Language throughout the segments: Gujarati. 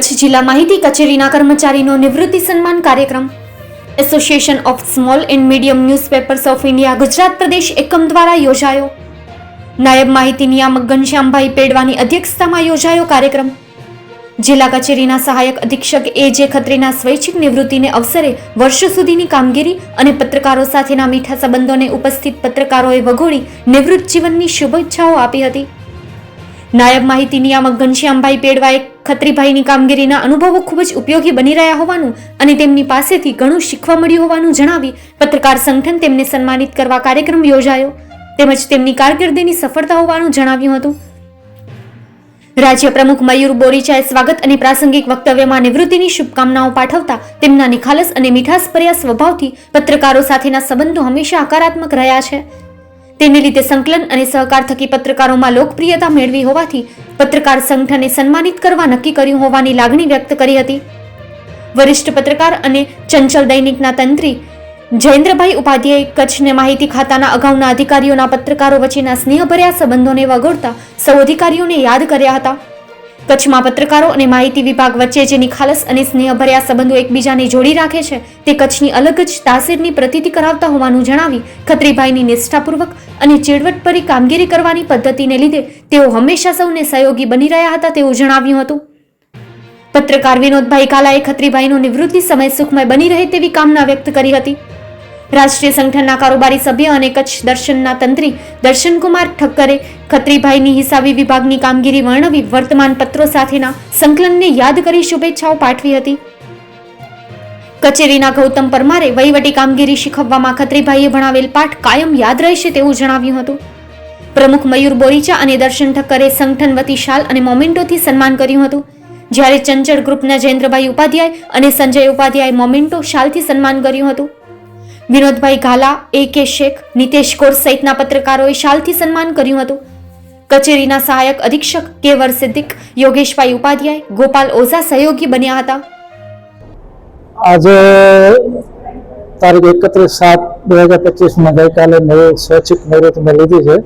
કચ્છ જિલ્લા માહિતી કચેરીના કર્મચારીનો નિવૃત્તિ સન્માન કાર્યક્રમ. Association of small and medium newspapers of India Gujarat પ્રદેશ એકમ દ્વારા યોજાયો. નાયબ માહિતી નિયામક ઘનશ્યામભાઈ પેડવાની અધ્યક્ષતામાં યોજાયો કાર્યક્રમ. જિલ્લા કચેરીના સહાયક અધિક્ષક એ જે ખત્રીના સ્વૈચ્છિક નિવૃત્તિને અવસરે વર્ષો સુધીની કામગીરી અને પત્રકારો સાથેના મીઠા સંબંધોને ઉપસ્થિત પત્રકારોએ વગોડી નિવૃત્ત જીવનની શુભેચ્છાઓ આપી હતી. નાયબ માહિતી નિયામક ઘનશ્યામભાઈ પેડવાએ ખત્રીભાઈની કામગીરીના અનુભવો ખૂબ જ ઉપયોગી બની રહ્યા હોવાનું અને તેમની પાસેથી ઘણું શીખવા મળ્યું હોવાનું જણાવી પત્રકાર સંગઠન તેમને સન્માનિત કરવા કાર્યક્રમ યોજાયો. તેમજ તેમની કારકિર્દીની સફળતા હોવાનું જણાવ્યું હતું. રાજ્ય પ્રમુખ મયુર બોરીચાએ સ્વાગત અને પ્રાસંગિક વક્તવ્યમાં નિવૃત્તિની શુભકામનાઓ પાઠવતા તેમના નિખાલસ અને મીઠાસભર્યા સ્વભાવથી પત્રકારો સાથેના સંબંધો હંમેશા હકારાત્મક રહ્યા છે. તેને લીધે સંકલન અને સહકાર થકી પત્રકારોમાં લોકપ્રિયતા મેળવી હોવાથી પત્રકાર સંગઠને સન્માનિત કરવા નક્કી કર્યું હોવાની લાગણી વ્યક્ત કરી હતી. વરિષ્ઠ પત્રકાર અને ચંચલ દૈનિકના તંત્રી જયેન્દ્રભાઈ ઉપાધ્યાય કચ્છને માહિતી ખાતાના અગાઉના અધિકારીઓના પત્રકારો વચ્ચેના સ્નેહભર્યા સંબંધોને વગોળતા સૌ અધિકારીઓને યાદ કર્યા હતા. કચ્છમાં પત્રકારો અને માહિતી વિભાગ વચ્ચે જે નિખાલસ અને સ્નેહભર્યા સંબંધો એકબીજાને જોડી રાખે છે, તે કચ્છની અલગ જ તાસીરની પ્રતીતિ કરાવતા હોવાનું જણાવી ખત્રીભાઈની નિષ્ઠાપૂર્વક અને ચીડવટભરી કામગીરી કરવાની પદ્ધતિને લીધે તેઓ હંમેશા સૌને સહયોગી બની રહ્યા હતા તેવું જણાવ્યું હતું. પત્રકાર વિનોદભાઈ કાલાએ ખત્રીભાઈનો નિવૃત્તિ સમય સુખમય બની રહે તેવી કામના વ્યક્ત કરી હતી. રાષ્ટ્રીય સંગઠનના કારોબારી સભ્ય અને કચ્છ દર્શનના તંત્રી દર્શનકુમાર ઠક્કરે ખત્રીભાઈની હિસાબી વિભાગની કામગીરી વર્ણવી વર્તમાન પત્રો સાથેના સંકલનને યાદ કરી શુભેચ્છાઓ પાઠવી હતી. કચેરીના ગૌતમ પરમારે વહીવટી કામગીરી શીખવવામાં ખત્રીભાઈએ ભણાવેલ પાઠ કાયમ યાદ રહેશે તેવું જણાવ્યું હતું. પ્રમુખ મયુર બોરીચા અને દર્શન ઠક્કરે સંગઠન વતી શાલ અને મોમેન્ટોથી સન્માન કર્યું હતું. જ્યારે ચંચળ ગ્રુપના જયેન્દ્રભાઈ ઉપાધ્યાય અને સંજય ઉપાધ્યાય મોમેન્ટો શાલથી સન્માન કર્યું હતું. વિનોદભાઈ ઘાલા એ કે શેખ, નિતેશ કોર સહિતના પત્રકારોએ શાલથી સન્માન કર્યું હતું. કચેરીના સહાયક અધિક્ષક કેવર સિદ્દીક, યોગેશભાઈ ઉપાધ્યાય, ગોપાલ ઓઝા સહયોગી બન્યા હતા. આજે તારીખ એકત્રીસ સાત બે હજાર પચીસમાં ગઈકાલે નવી સ્વૈચ્છિક નિવૃત્તિ મેં લીધી છે.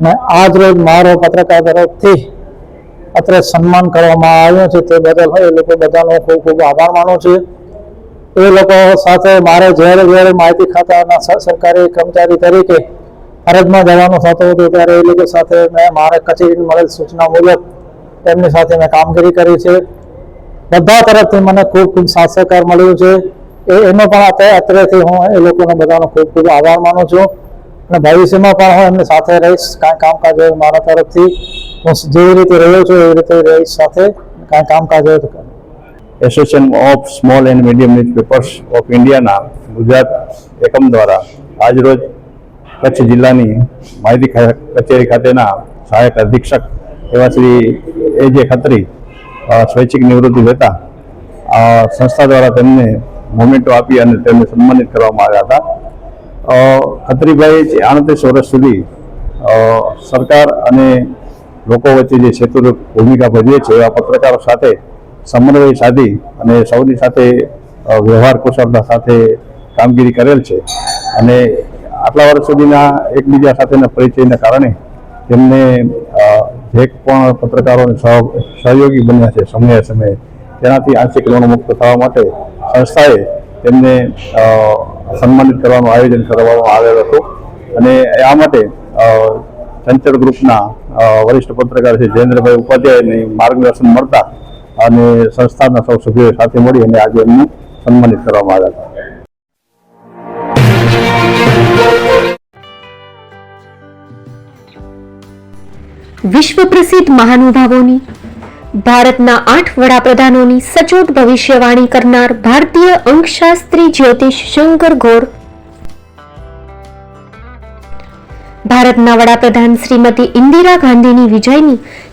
અને આજ રોજ મારો પત્રકાર તરફથી અત્રે સન્માન કરવામાં આવ્યું છે. તે બદલ એ લોકો બધાનો ખૂબ ખૂબ આભાર માનું છું. એ લોકો સાથે મારે જ્યારે જ્યારે માહિતી ખાતાના સરકારી કર્મચારી તરીકે ફરજમાં જવાનું થતું હતું ત્યારે એ લોકો સાથે મેં, મારે કચેરીની મળેલ સૂચના મુજબ એમની સાથે મેં કામગીરી કરી છે. બધા તરફથી મને ખૂબ ખૂબ સાથ સહકાર મળ્યો છે. એ એનો પણ અત્યારેથી હું એ લોકોનો બધાનો ખૂબ ખૂબ આભાર માનું છું. અને ભવિષ્યમાં પણ હું એમની સાથે રહીશ. કાંઈ કામકાજ હોય મારા તરફથી. હું જેવી રીતે રહ્યો છું એવી રીતે રહીશ સાથે. કાંઈ કામકાજ હોય તો. Association of small and medium newspapers of ઇન્ડિયાના ગુજરાત એકમ દ્વારા આજરોજ કચ્છ જિલ્લાની માહિતી કચેરી ખાતેના સહાયક અધિક્ષક એવા શ્રી એ જે ખત્રી સ્વૈચ્છિક નિવૃત્તિ લેતા સંસ્થા દ્વારા તેમને મોમેન્ટો આપી અને તેમને સન્માનિત કરવામાં આવ્યા હતા. ખત્રીભાઈ આડત્રીસ વર્ષ સુધી સરકાર અને લોકો વચ્ચે જે સેતુરૂપ ભૂમિકા ભજવે છે, એવા પત્રકારો સાથે સમન્વય સાધી અને સૌની સાથે વ્યવહાર કુશળતા સાથે કામગીરી કરેલ છે. અને આટલા વર્ષ સુધીના એકબીજા સાથેના પરિચયના કારણે તેમને જે પણ પત્રકારોને સહ, સહયોગી બન્યા છે સમયે સમયે, તેનાથી આંશિક ઋણમુક્ત થવા માટે સંસ્થાએ તેમને સન્માનિત કરવાનું આયોજન કરવામાં આવેલ હતું. અને આ માટે ચંચળ ગ્રુપના વરિષ્ઠ પત્રકાર છે જયેન્દ્રભાઈ ઉપાધ્યાયની માર્ગદર્શન મળતા અને સંસ્થાના સૌ સભ્યો સાથે મળી અને આજે એમને સન્માનિત કરવામાં આવ્યા હતા વિશ્વ પ્રસિદ્ધ મહાનુભાવોની, ભારતના આઠ વડાપ્રધાનોની સચોટ ભવિષ્યવાણી કરનાર ભારતીય અંકશાસ્ત્રી જ્યોતિષ શંકર ઘોર ભારતના વડાપ્રધાન શ્રીમતી ઇન્દિરા ગાંધીની વિજયની